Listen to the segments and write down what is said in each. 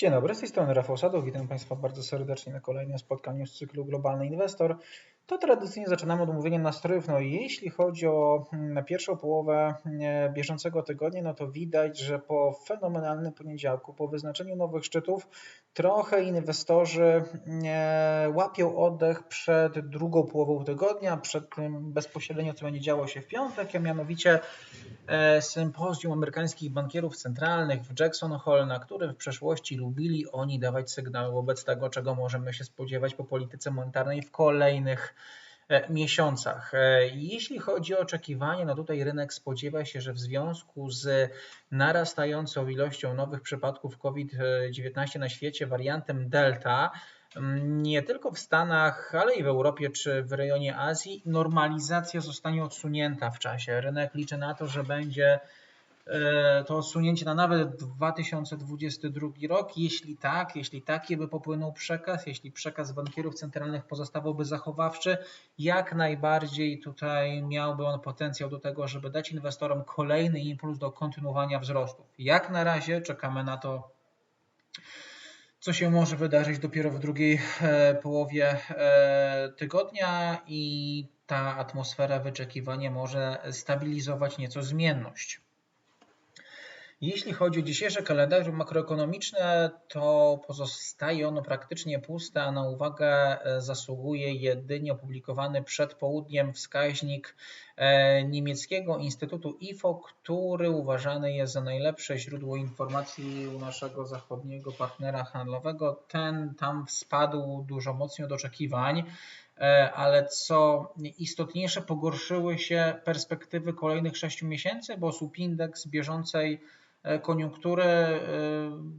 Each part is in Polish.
Dzień dobry, z tej strony Rafał Sadów. Witam Państwa bardzo serdecznie na kolejnym spotkaniu z cyklu Globalny Inwestor. To tradycyjnie zaczynamy od omówienia nastrojów. No jeśli chodzi o mm, pierwszą połowę mm, bieżącego tygodnia, no to widać, że po fenomenalnym poniedziałku, po wyznaczeniu nowych szczytów, trochę inwestorzy mm, łapią oddech przed drugą połową tygodnia, przed tym bezpośrednio, co będzie działo się w piątek, a mianowicie e, sympozjum amerykańskich bankierów centralnych w Jackson Hole, na którym w przeszłości lubili oni dawać sygnały wobec tego, czego możemy się spodziewać po polityce monetarnej w kolejnych E, miesiącach. E, jeśli chodzi o oczekiwanie, no tutaj rynek spodziewa się, że w związku z narastającą ilością nowych przypadków COVID-19 na świecie, wariantem Delta, nie tylko w Stanach, ale i w Europie czy w rejonie Azji, normalizacja zostanie odsunięta w czasie. Rynek liczy na to, że będzie E, to osunięcie na nawet 2022 rok? Jeśli tak, jeśli taki by popłynął przekaz, jeśli przekaz bankierów centralnych pozostawałby zachowawczy, jak najbardziej tutaj miałby on potencjał do tego, żeby dać inwestorom kolejny impuls do kontynuowania wzrostów. Jak na razie czekamy na to, co się może wydarzyć dopiero w drugiej e, połowie e, tygodnia i ta atmosfera wyczekiwania może stabilizować nieco zmienność. Jeśli chodzi o dzisiejsze kalendarium makroekonomiczne, to pozostaje ono praktycznie puste, a na uwagę e, zasługuje jedynie opublikowany przed południem wskaźnik e, niemieckiego Instytutu IFO, który uważany jest za najlepsze źródło informacji u naszego zachodniego partnera handlowego. Ten tam spadł dużo mocniej od oczekiwań e, ale co istotniejsze, pogorszyły się perspektywy kolejnych 6 miesięcy, bo subindeks bieżącej E, koniunktury e,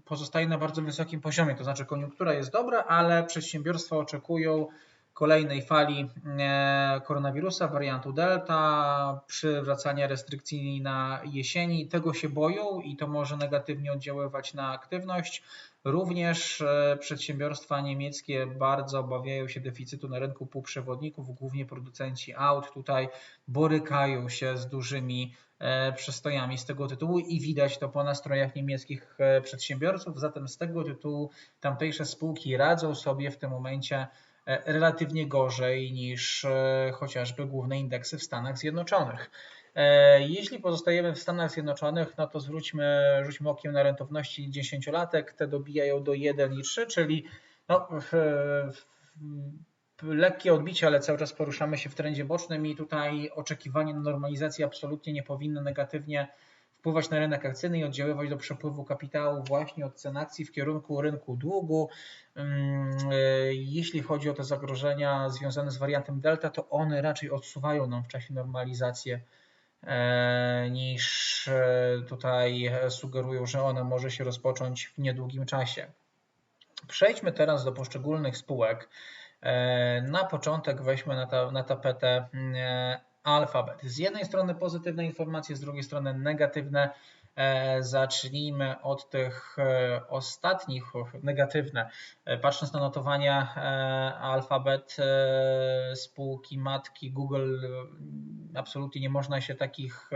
pozostaje na bardzo wysokim poziomie. To znaczy koniunktura jest dobra, ale przedsiębiorstwa oczekują kolejnej fali e, koronawirusa, wariantu Delta, przywracania restrykcji na jesieni. Tego się boją i to może negatywnie oddziaływać na aktywność. Również przedsiębiorstwa niemieckie bardzo obawiają się deficytu na rynku półprzewodników, głównie producenci aut tutaj borykają się z dużymi E, przestojami z tego tytułu i widać to po nastrojach niemieckich e, przedsiębiorców. Zatem z tego tytułu tamtejsze spółki radzą sobie w tym momencie e, relatywnie gorzej niż chociażby główne indeksy w Stanach Zjednoczonych. Jeśli pozostajemy w Stanach Zjednoczonych, no to zwróćmy, rzućmy okiem na rentowności 10-latek. Te dobijają do 1,3, czyli no, lekkie odbicie, ale cały czas poruszamy się w trendzie bocznym i tutaj oczekiwanie na normalizację absolutnie nie powinno negatywnie wpływać na rynek akcyjny i oddziaływać do przepływu kapitału właśnie od cen akcji w kierunku rynku długu. Mm, e, jeśli chodzi o te zagrożenia związane z wariantem Delta, to one raczej odsuwają nam w czasie normalizację e, niż e, tutaj sugerują, że ona może się rozpocząć w niedługim czasie. Przejdźmy teraz do poszczególnych spółek. E, na początek weźmy na, ta, na tapetę e, alfabet. Z jednej strony pozytywne informacje, z drugiej strony negatywne. E, zacznijmy od tych ostatnich, negatywne. Patrząc na notowania alfabet, spółki matki Google, absolutnie nie można się takich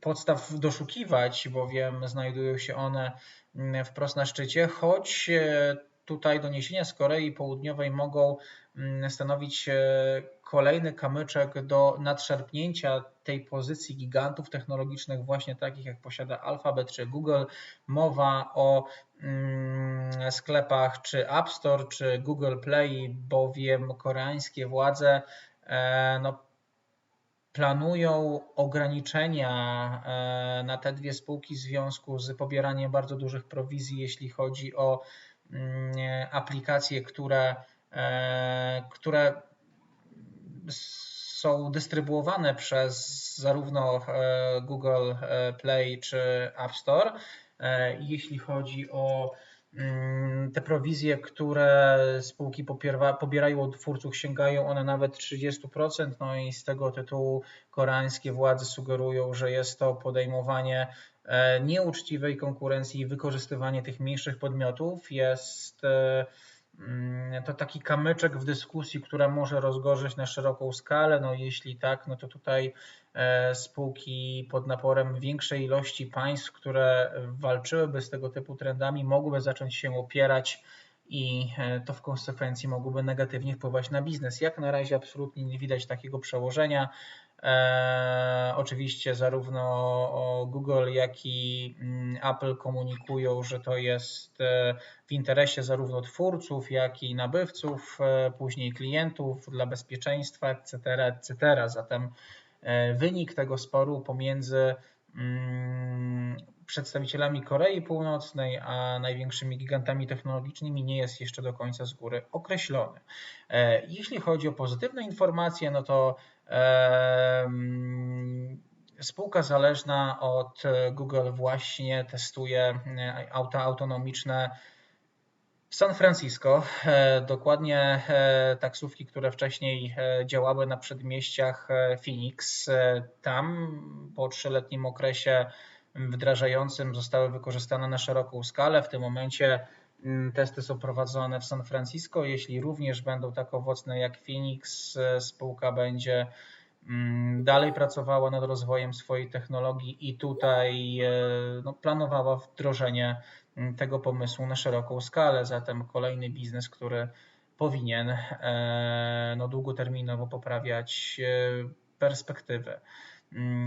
podstaw doszukiwać, bowiem znajdują się one wprost na szczycie, choć tutaj doniesienia z Korei Południowej mogą mm, stanowić e, kolejny kamyczek do nadszerpnięcia tej pozycji gigantów technologicznych, właśnie takich jak posiada Alphabet czy Google. Mowa o mm, sklepach czy App Store, czy Google Play, bowiem koreańskie władze e, no, planują ograniczenia e, na te dwie spółki w związku z pobieraniem bardzo dużych prowizji, jeśli chodzi o Mm, aplikacje, które, e, które są dystrybuowane przez zarówno e, Google e, Play czy App Store. Jeśli chodzi o mm, te prowizje, które spółki pobierają od twórców, sięgają one nawet 30%, no i z tego tytułu koreańskie władze sugerują, że jest to podejmowanie E, nieuczciwej konkurencji i wykorzystywanie tych mniejszych podmiotów jest e, to taki kamyczek w dyskusji, która może rozgorzyć na szeroką skalę. No jeśli tak, no to tutaj e, spółki pod naporem większej ilości państw, które walczyłyby z tego typu trendami, mogłyby zacząć się opierać i e, to w konsekwencji mogłoby negatywnie wpływać na biznes. Jak na razie absolutnie nie widać takiego przełożenia. E, oczywiście zarówno Google, jak i mm, Apple komunikują, że to jest e, w interesie zarówno twórców, jak i nabywców, e, później klientów dla bezpieczeństwa, etc. etc. Zatem wynik tego sporu pomiędzy mm, przedstawicielami Korei Północnej, a największymi gigantami technologicznymi nie jest jeszcze do końca z góry określony. Jeśli chodzi o pozytywne informacje, no to Spółka zależna od Google właśnie testuje e, auta autonomiczne w San Francisco. E, dokładnie e, taksówki, które wcześniej działały na przedmieściach Phoenix. Tam po trzyletnim okresie wdrażającym zostały wykorzystane na szeroką skalę. W tym momencie testy są prowadzone w San Francisco. Jeśli również będą tak owocne jak Phoenix, spółka będzie mm, dalej pracowała nad rozwojem swojej technologii i tutaj e, no, planowała wdrożenie mm, tego pomysłu na szeroką skalę. Zatem kolejny biznes, który powinien e, no, długoterminowo poprawiać e, perspektywy.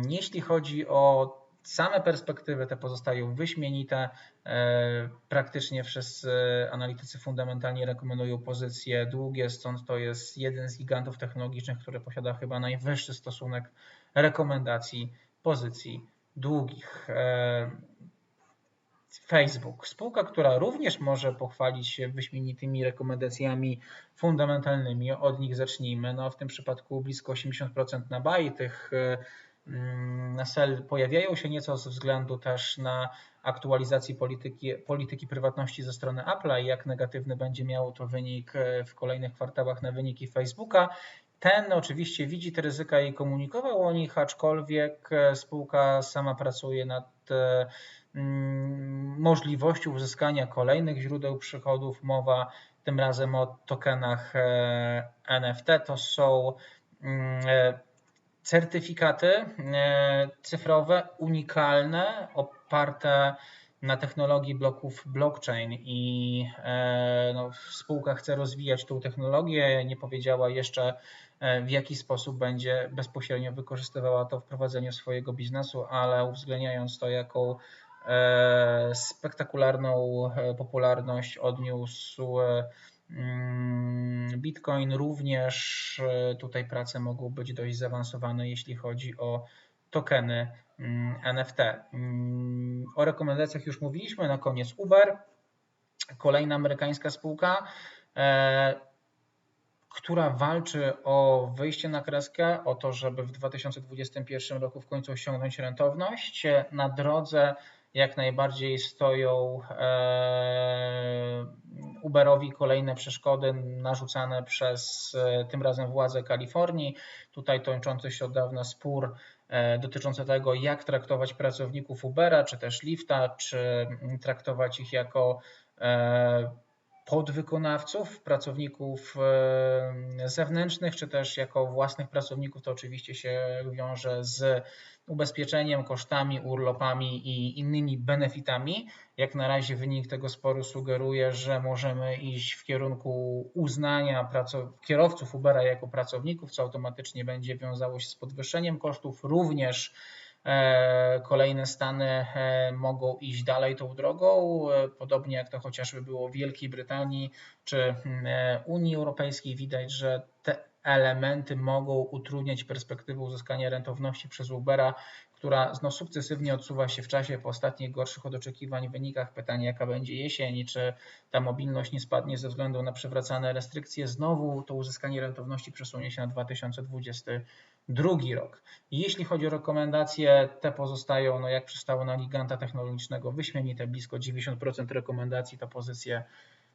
Jeśli chodzi o Same perspektywy te pozostają wyśmienite. E, praktycznie wszyscy analitycy fundamentalnie rekomendują pozycje długie, stąd to jest jeden z gigantów technologicznych, który posiada chyba najwyższy stosunek rekomendacji pozycji długich. E, Facebook, spółka, która również może pochwalić się wyśmienitymi rekomendacjami fundamentalnymi, od nich zacznijmy. No, w tym przypadku blisko 80% na buy tych e, SEL pojawiają się nieco ze względu też na aktualizacji polityki, polityki prywatności ze strony Apple'a i jak negatywny będzie miało to wynik e, w kolejnych kwartałach na wyniki Facebooka. Ten oczywiście widzi te ryzyka i komunikował o nich, aczkolwiek e, spółka sama pracuje nad e, mm, możliwością uzyskania kolejnych źródeł przychodów. Mowa tym razem o tokenach NFT. To są mm, certyfikaty e, cyfrowe, unikalne, oparte na technologii bloków blockchain i e, no, spółka chce rozwijać tą technologię, nie powiedziała jeszcze e, w jaki sposób będzie bezpośrednio wykorzystywała to w prowadzeniu swojego biznesu, ale uwzględniając to, jaką spektakularną popularność odniósł Bitcoin również e, tutaj prace mogą być dość zaawansowane, jeśli chodzi o tokeny mm, NFT. Mm, o rekomendacjach już mówiliśmy. Na koniec Uber, kolejna amerykańska spółka, e, która walczy o wyjście na kreskę, o to, żeby w 2021 roku w końcu osiągnąć rentowność. Na drodze jak najbardziej stoją e, Uberowi kolejne przeszkody narzucane przez e, tym razem władze Kalifornii. Tutaj toczący się od dawna spór e, dotyczący tego, jak traktować pracowników Ubera, czy też Lifta, czy traktować ich jako podwykonawców, pracowników zewnętrznych, czy też jako własnych pracowników, to oczywiście się wiąże z ubezpieczeniem, kosztami, urlopami i innymi benefitami. Jak na razie wynik tego sporu sugeruje, że możemy iść w kierunku uznania kierowców Ubera jako pracowników, co automatycznie będzie wiązało się z podwyższeniem kosztów. Również kolejne stany e, mogą iść dalej tą drogą, e, podobnie jak to chociażby było w Wielkiej Brytanii czy Unii Europejskiej. Widać, że te elementy mogą utrudniać perspektywę uzyskania rentowności przez Ubera, która no, sukcesywnie odsuwa się w czasie po ostatnich gorszych od oczekiwań wynikach. Pytanie, jaka będzie jesień i czy ta mobilność nie spadnie ze względu na przywracane restrykcje. Znowu to uzyskanie rentowności przesunie się na 2022 rok. Jeśli chodzi o rekomendacje, te pozostają, no jak przystało na giganta technologicznego, wyśmienite, blisko 90% rekomendacji to pozycje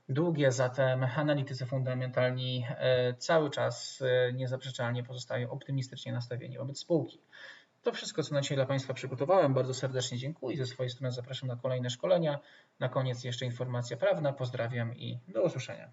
długie, zatem analitycy fundamentalni e, cały czas e, niezaprzeczalnie pozostają optymistycznie nastawieni wobec spółki. To wszystko, co na dzisiaj dla Państwa przygotowałem. Bardzo serdecznie dziękuję. Ze swojej strony zapraszam na kolejne szkolenia. Na koniec jeszcze informacja prawna. Pozdrawiam i do usłyszenia.